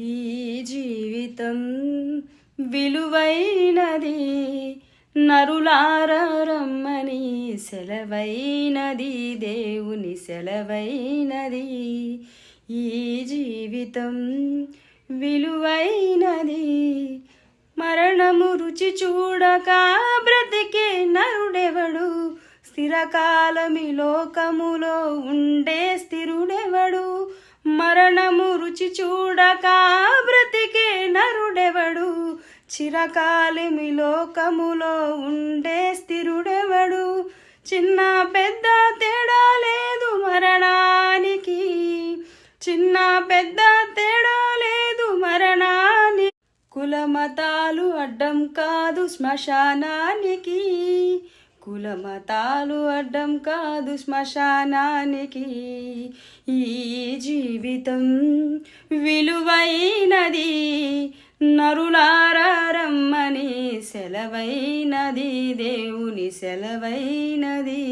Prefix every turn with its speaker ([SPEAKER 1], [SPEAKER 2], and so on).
[SPEAKER 1] ఈ జీవితం విలువైనది నరులారమ్మని సెలవైనది దేవుని సెలవైనది. ఈ జీవితం విలువైనది మరణము రుచి చూడక బ్రతికే నరుడెవడు? స్థిరకాలమి లోకములో ఉండే స్థిరుడు మరణము రుచి చూడక బ్రతికే నరుడెవడు? చిరకాలిమి లోకములో ఉండే స్థిరుడెవడు? చిన్న పెద్ద తేడా లేదు మరణానికి. చిన్న పెద్ద తేడా లేదు మరణానికి. కులమతాలు అడ్డం కాదు శ్మశానానికి. కులమతాలు అడ్డం కాదు శ్మశానానికి. ఈ జీవితం విలువైనది నరులారమ్మని సెలవైనది దేవుని సెలవైనది.